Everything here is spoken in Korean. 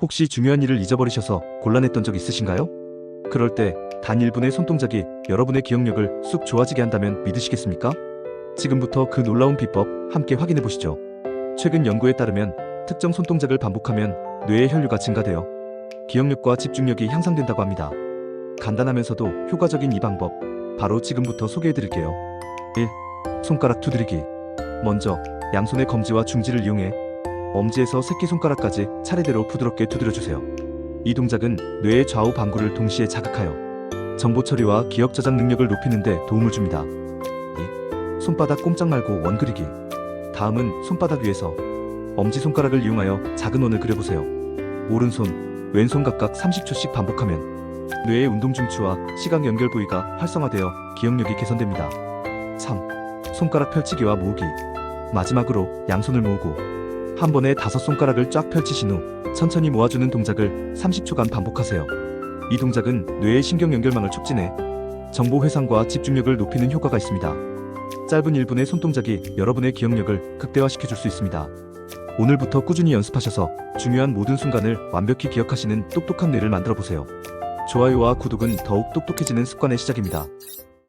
혹시 중요한 일을 잊어버리셔서 곤란했던 적 있으신가요? 그럴 때 단 1분의 손동작이 여러분의 기억력을 쑥 좋아지게 한다면 믿으시겠습니까? 지금부터 그 놀라운 비법 함께 확인해 보시죠. 최근 연구에 따르면 특정 손동작을 반복하면 뇌의 혈류가 증가되어 기억력과 집중력이 향상된다고 합니다. 간단하면서도 효과적인 이 방법 바로 지금부터 소개해 드릴게요. 1. 손가락 두드리기. 먼저 양손의 검지와 중지를 이용해 엄지에서 새끼손가락까지 차례대로 부드럽게 두드려 주세요. 이 동작은 뇌의 좌우 방구를 동시에 자극하여 정보 처리와 기억 저장 능력을 높이는 데 도움을 줍니다. 2. 손바닥 꼼짝 말고 원 그리기. 다음은 손바닥 위에서 엄지손가락을 이용하여 작은 원을 그려보세요. 오른손, 왼손 각각 30초씩 반복하면 뇌의 운동 중추와 시각 연결 부위가 활성화되어 기억력이 개선됩니다. 3. 손가락 펼치기와 모으기. 마지막으로 양손을 모으고 한 번에 다섯 손가락을 쫙 펼치신 후 천천히 모아주는 동작을 30초간 반복하세요. 이 동작은 뇌의 신경 연결망을 촉진해 정보 회상과 집중력을 높이는 효과가 있습니다. 짧은 1분의 손동작이 여러분의 기억력을 극대화시켜 줄 수 있습니다. 오늘부터 꾸준히 연습하셔서 중요한 모든 순간을 완벽히 기억하시는 똑똑한 뇌를 만들어 보세요. 좋아요와 구독은 더욱 똑똑해지는 습관의 시작입니다.